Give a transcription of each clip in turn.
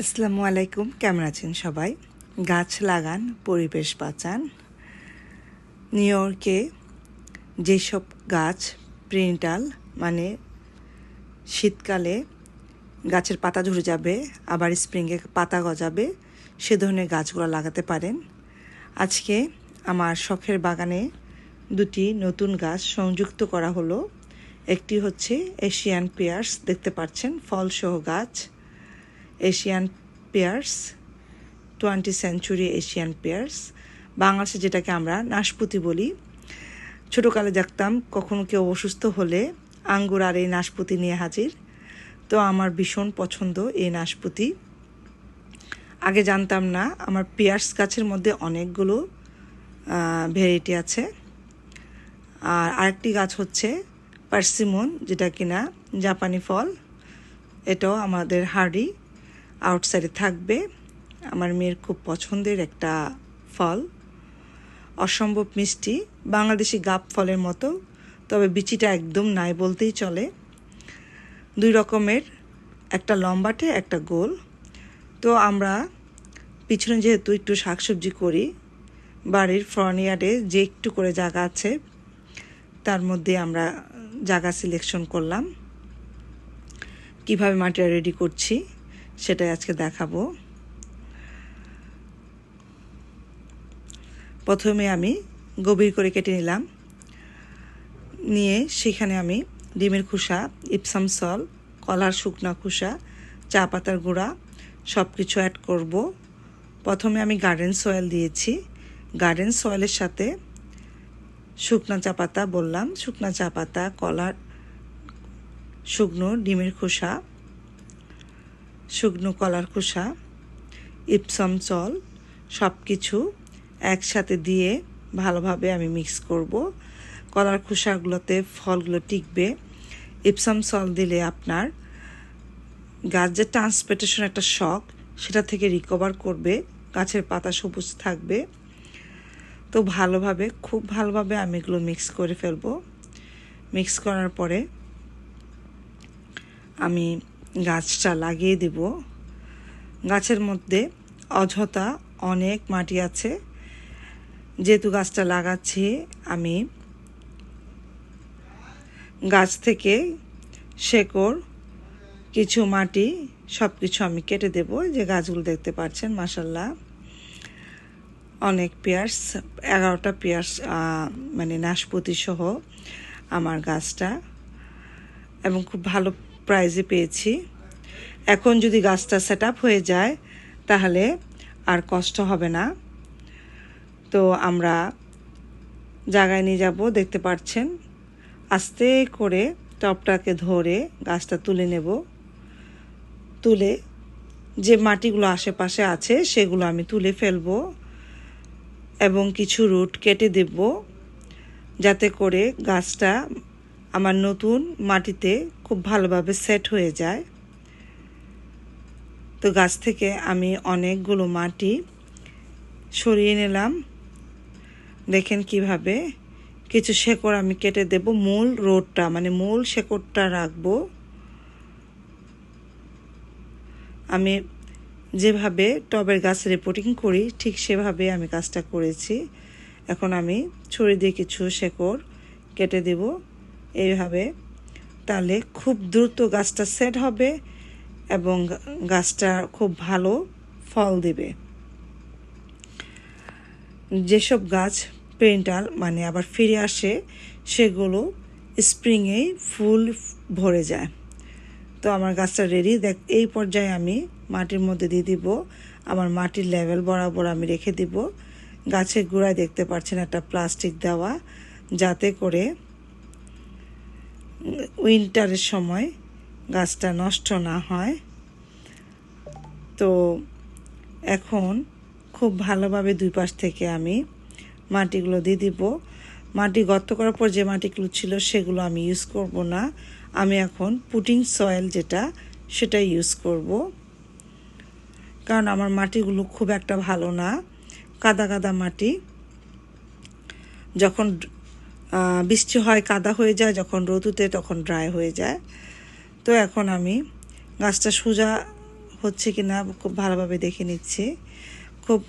আসসালামু আলাইকুম, কেমন আছেন সবাই? গাছ লাগান, পরিবেশ বাঁচান। নিউ ইয়র্কে যেসব গাছ, প্রিন্টাল মানে শীতকালে গাছের পাতা ঝরে যাবে, আবার স্প্রিংয়ে পাতা গজাবে, সে ধরনের গাছগুলো লাগাতে পারেন। আজকে আমার শখের বাগানে দুটি নতুন গাছ সংযুক্ত করা হলো। একটি হচ্ছে এশিয়ান পেয়ার্স, দেখতে পাচ্ছেন, ফলসহ গাছ। Asian pears twenty century Asian pears বাংলাদেশে যেটাকে আমরা নাশপুতি বলি। ছোটোকালে দেখতাম কখনো কেউ অসুস্থ হলে আঙ্গুর আর এই নাশপুতি নিয়ে হাজির। তো আমার ভীষণ পছন্দ এই নাশপুতি। আগে জানতাম না, আমার পেয়ার্স গাছের মধ্যে অনেকগুলো ভ্যারাইটি আছে। আর আরেকটি গাছ হচ্ছে পার্সিমন, যেটা কিনা জাপানি ফল। এটাও আমাদের হার্ডি আউটসাইডে থাকবে। আমার মেয়ের খুব পছন্দের একটা ফল। অসম্ভব মিষ্টি। বাংলাদেশি গাপ ফলের মতো। তবে বিচিটা একদম নাই বলতেই চলে। দুই রকমের। একটা লম্বাটে, একটা গোল। তো আমরা পিছনে যেহেতু একটু শাকসবজি করি, বাড়ির ফ্রন্ট ইয়ার্ডে যে একটু করে জায়গা আছে, তার মধ্যে আমরা জায়গা সিলেকশন করলাম। কীভাবে মাটিটা রেডি করছি? সেটাই আজকে দেখাবো। প্রথমে আমি গভীর করে কেটে নিলাম। নিয়ে সেখানে আমি ডিমের খোসা, ইপসাম সল, কলার শুকনা খোসা, চা পাতার গুঁড়া সব কিছু অ্যাড করব। প্রথমে আমি গার্ডেন সয়েল দিয়েছি। গার্ডেন সয়েলের সাথে শুকনা চা পাতা বললাম। শুকনা চা পাতা, কলার শুকনো ডিমের খোসা শুকনো কলার খোসা, ইপসম চল সব কিছু একসাথে দিয়ে ভালোভাবে আমি মিক্স করব। কলার খোসাগুলোতে ফলগুলো টিকবে। ইপসাম সল দিলে আপনার গাছ যে ট্রান্সপোর্টেশন একটা শখ সেটা থেকে রিকভার করবে। গাছের পাতা সবুজ থাকবে। তো ভালোভাবে, খুব ভালোভাবে আমি এগুলো মিক্স করে ফেলব। মিক্স করার পরে আমি গাছটা লাগিয়ে দেব। গাছের মধ্যে অযথা অনেক মাটি আছে। যেহেতু গাছটা লাগাচ্ছি আমি, গাছ থেকে শেকড়, কিছু মাটি সব কিছু আমি কেটে দেব। যে গাছগুলো দেখতে পাচ্ছেন মাসাল্লাহ অনেক পেয়ার্স, এগারোটা পেয়ার্স মানে নাশপতি সহ আমার গাছটা। এবং খুব ভালো প্রাইজে পেয়েছি। এখন যদি গাছটা সেট হয়ে যায়, তাহলে আর কষ্ট হবে না। তো আমরা জায়গায় নিয়ে যাব, দেখতে পাচ্ছেন আস্তে করে টপটাকে ধরে গাছটা তুলে নেব। তুলে যে মাটিগুলো আশেপাশে আছে, সেগুলো আমি তুলে ফেলব এবং কিছু রুট কেটে দেব, যাতে করে গাছটা আমার নতুন মাটিতে খুব ভালোভাবে সেট হয়ে যায়। তো গাছ থেকে আমি অনেকগুলো মাটি সরিয়ে নিলাম। দেখেন কীভাবে কিছু শেকড় আমি কেটে দেব। মূল রোডটা মানে মূল শেকড়টা রাখব। আমি যেভাবে টবের গাছ রিপোর্টিং করি, ঠিক সেভাবে আমি কাজটা করেছি। এখন আমি ছড়ি দিয়ে কিছু শেকড় কেটে দেব। এইভাবে। তাহলে খুব দ্রুত গাছটা সেট হবে এবং গাছটা খুব ভালো ফল দেবে। যেসব গাছ পেন্টাল মানে আবার ফিরে আসে, সেগুলো স্প্রিংয়েই ফুল ভরে যায়। তো আমার গাছটা রেডি দেখ, এই পর্যায়ে আমি মাটির মধ্যে দিয়ে দিব। আমার মাটির লেভেল বরাবর আমি রেখে দিব। গাছের গোড়ায় দেখতে পাচ্ছেন একটা প্লাস্টিক দেওয়া, যাতে করে উইন্টারের সময় গাছটা নষ্ট না হয়। তো এখন খুব ভালোভাবে দুই পাশ থেকে আমি মাটিগুলো দিয়ে দিব। মাটি গর্ত করার পর যে মাটিগুলো ছিল সেগুলো আমি ইউজ করব না। আমি এখন পুটিং সয়েল যেটা, সেটা ইউজ করব। কারণ আমার মাটিগুলো খুব একটা ভালো না, কাদা কাদা মাটি। যখন বৃষ্টি হয়, কাদা হয়ে যায়, যখন রোদুতে তখন ড্রাই হয়ে যায়। তো এখন আমি গাছটা সোজা হচ্ছে কি না খুব ভালোভাবে দেখে নিচ্ছি। খুব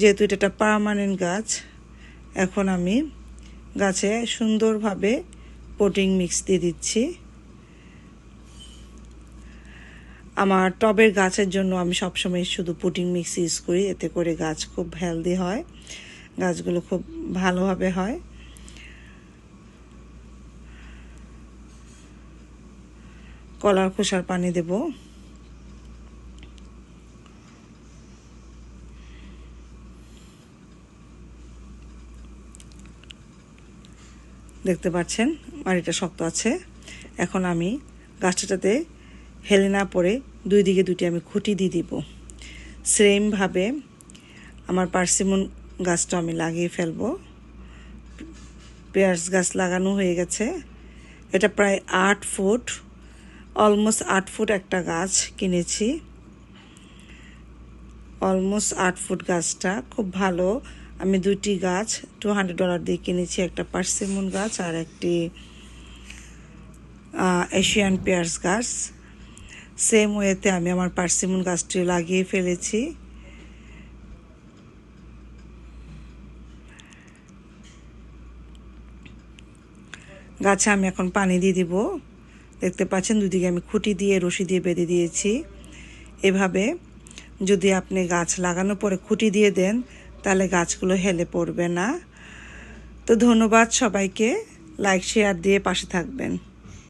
যেহেতু এটা একটা পার্মানেন্ট গাছ, এখন আমি গাছে সুন্দরভাবে পোটিং মিক্স দিয়ে দিচ্ছি। আমার টবের গাছের জন্য আমি সবসময় শুধু পুটিং মিক্স ইউজ করি, এতে করে গাছ খুব হেলদি হয়। গাছগুলো খুব ভালোভাবে হয়। কলার খোসার পানি দেব। দেখতে পাচ্ছেন, মাটিটা শক্ত আছে। এখন আমি গাছটাতে হেলে না পড়ে দুই দিকে দুটি আমি খুঁটি দিয়ে দিব। সেমভাবে আমার পার্সিমন গাছটা আমি লাগিয়ে ফেলব। পেঁয়াজ গাছ লাগানো হয়ে গেছে। এটা প্রায় আট ফুট অলমোস্ট আট ফুট একটা গাছ কিনেছি। অলমোস্ট আট ফুট গাছটা, খুব ভালো। আমি দুটি গাছ টু হান্ড্রেড ডলার দিয়ে কিনেছি, একটা পার্সিমন গাছ আর একটি এশিয়ান পেয়ার্স গাছ। সেম ওয়েতে আমি আমার পার্সিমন গাছটি লাগিয়ে ফেলেছি। গাছে আমি এখন পানি দিয়ে দিব। দেখতে পাচ্ছেন দুদিকে আমি খুঁটি দিয়ে, রশি দিয়ে বেঁধে দিয়েছি। এভাবে যদি আপনি গাছ লাগানোর পরে খুঁটি দিয়ে দেন, তাহলে গাছগুলো হেলে পড়বে না। তো ধন্যবাদ সবাইকে। লাইক, শেয়ার দিয়ে পাশে থাকবেন।